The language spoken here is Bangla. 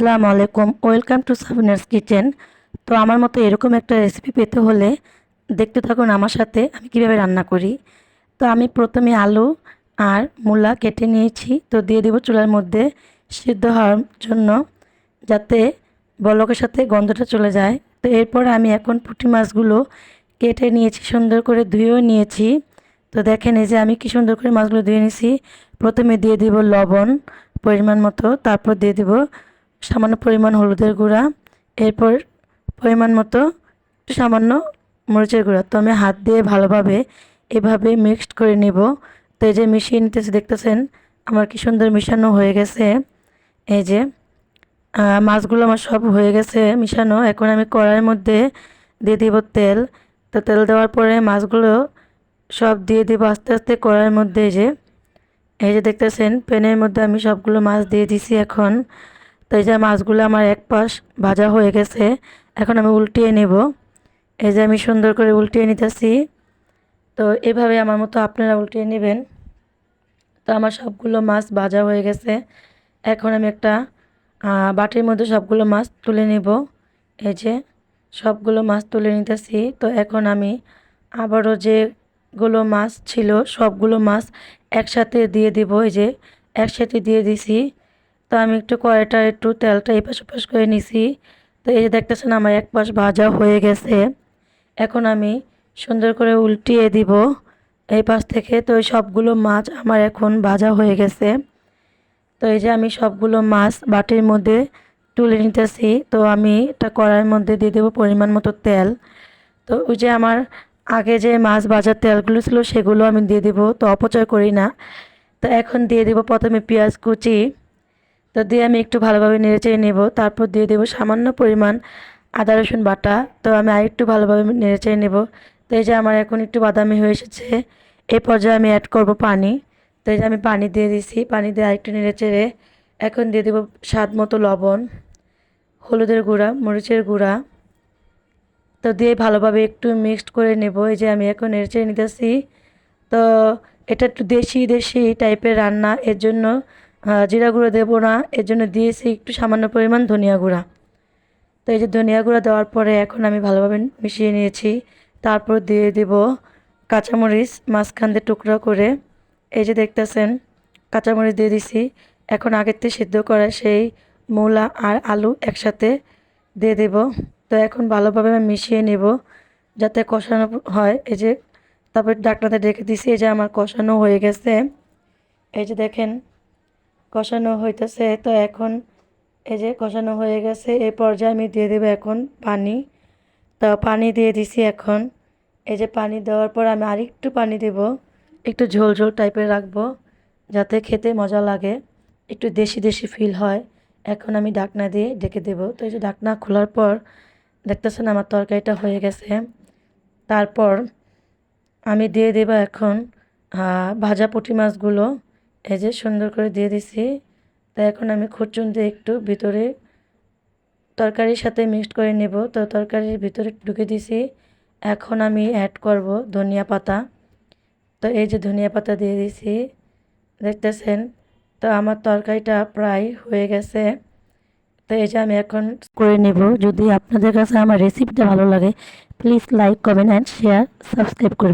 আসসালামু আলাইকুম, ওয়েলকাম টু সাবিনার্স কিচেন। তো আমার মতো এরকম একটা রেসিপি পেতে হলে দেখতে থাকুন আমার সাথে, আমি কীভাবে রান্না করি। তো আমি প্রথমে আলু আর মূলা কেটে নিয়েছি, তো দিয়ে দেবো চুলার মধ্যে সিদ্ধ হওয়ার জন্য যাতে বলকের সাথে গন্ধটা চলে যায়। তো এরপর আমি এখন পুঁটি মাছগুলো কেটে নিয়েছি, সুন্দর করে ধুয়েও নিয়েছি। তো দেখেন এই যে আমি কি সুন্দর করে মাছগুলো ধুয়ে নিয়েছি। প্রথমে দিয়ে দিব লবণ পরিমাণ মতো, তারপর দিয়ে দিব সামান্য পরিমাণ হলুদের গুঁড়া, এরপর পরিমাণ মতো সামান্য মরিচের গুঁড়া। তো আমি হাত দিয়ে ভালোভাবে এভাবে মিক্সড করে নিব। তো এই যে মিশিয়ে নিতেছে, দেখতেছেন আমার কি সুন্দর মিশানো হয়ে গেছে। এই যে মাছগুলো আমার সব হয়ে গেছে মিশানো। এখন আমি কড়াইয়ের মধ্যে দিয়ে দিব তেল। তো তেল দেওয়ার পরে মাছগুলো সব দিয়ে দিব আস্তে আস্তে কড়াইয়ের মধ্যে। এই যে এই যে দেখতেছেন, প্যানের মধ্যে আমি সবগুলো মাছ দিয়ে দিছি এখন। তো এই যে মাছগুলো আমার এক পাশ ভাজা হয়ে গেছে, এখন আমি উল্টিয়ে নেব। এই যে আমি সুন্দর করে উল্টিয়ে নিতেছি। তো এভাবে আমার মতো আপনারা উল্টিয়ে নেবেন। তো আমার সবগুলো মাছ ভাজা হয়ে গেছে। এখন আমি একটা বাটির মধ্যে সবগুলো মাছ তুলে নেব। এই যে সবগুলো মাছ তুলে নিতেছি। তো এখন আমি আবারও যেগুলো মাছ ছিল সবগুলো মাছ একসাথে দিয়ে দিব। এই যে একসাথে দিয়ে দিছি। তো আমি একটু কড়াইটা একটু তেলটা এপাশ ওপাশ করে নিছি। তো এই যে দেখতেছেন আমার এক পাশ ভাজা হয়ে গেছে। এখন আমি সুন্দর করে উল্টিয়ে দিব। এই পাশ থেকে তো এই সবগুলো মাছ আমার এখন ভাজা হয়ে গেছে। তো এই যে আমি সবগুলো মাছ বাটির মধ্যে তুলে নিতেছি। তো আমি এটা কড়াইয়ের মধ্যে দিয়ে দেবো পরিমাণ মতো তেল। তো ওই যে আমার আগে যে মাছ ভাজার তেলগুলো ছিল সেগুলো আমি দিয়ে দেবো। তো অপচয় করি না। তো এখন দিয়ে দেবো প্রথমে পেঁয়াজ কুচি। তো দিয়ে আমি একটু ভালোভাবে নেড়ে নেড়েচেড়ে নেব। তারপর দিয়ে দেবো সামান্য পরিমাণ আদা, রসুন বাটা। তো আমি আরেকটু ভালোভাবে নেড়ে নেড়েচেড়ে নেব। তো এই যে আমার এখন একটু বাদামি হয়ে এসেছে এই পর্যায়ে আমি অ্যাড করব পানি। তো এই যে আমি পানি দিয়ে দিছি পানি দিয়ে আরেকটু নেড়েচেড়ে এখন দিয়ে দেবো স্বাদ মতো লবণ, হলুদের গুঁড়া, মরিচের গুঁড়া। তো দিয়ে ভালোভাবে একটু মিক্সড করে নেব। এই যে আমি এখন নেড়ে নেড়েচেড়ে নিতেছি। তো এটা একটু দেশি দেশি টাইপের রান্না। এর জন্য জিরা গুঁড়ো দেবো না, এর জন্য দিয়েছি একটু সামান্য পরিমাণ ধনিয়া গুঁড়া। তো এই যে ধনিয়া গুঁড়া দেওয়ার পরে এখন আমি ভালোভাবে মিশিয়ে নিয়েছি। তারপর দিয়ে দিব কাঁচামরিচ মাঝখান দিয়ে টুকরো করে। এই যে দেখতেছেন, কাঁচামরিচ দিয়ে দিছি। এখন আগের থেকে সিদ্ধ করা সেই মূলা আর আলু একসাথে দিয়ে দেব। তো এখন ভালোভাবে আমি মিশিয়ে নেব যাতে কষানো হয়। এই যে তারপর ডাকনাতে ডেকে দিছি, এই যে আমার কষানো হয়ে গেছে। এই যে দেখেন কষানো হইতেছে। তো এখন এই যে কষানো হয়ে গেছে এই পর্যায়ে আমি দিয়ে দেবো এখন পানি। তো পানি দিয়ে দিছি এখন। এই যে পানি দেওয়ার পর আমি আরেকটু পানি দেব। একটু ঝোল ঝোল টাইপের রাখব, যাতে খেতে মজা লাগে। একটু দেশি দেশি ফিল হয়। এখন আমি ডাকনা দিয়ে ডেকে দেবো। তো এই যে ডাকনা খোলার পর দেখতেছেন আমার তরকারিটা হয়ে গেছে। তারপর আমি দিয়ে দেবো এখন ভাজা পুঁটি মাছগুলো। এই যে সুন্দর করে দিয়ে দিছি। তো এখন আমি খুরচুন দিয়ে একটু ভিতরে তরকারির সাথে মিক্সড করে নেব। তো তরকারির ভিতরে ঢুকে দিছি। এখন আমি অ্যাড করব ধনিয়া পাতা। তো এই যে ধনিয়া পাতা দিয়ে দিছি। দেখতেছেন? তো আমার তরকারিটা প্রায় হয়ে গেছে। তো এই যে আমি এখন করে নেব। যদি আপনাদের কাছে আমার রেসিপিটা ভালো লাগে please like comment and share subscribe করবেন।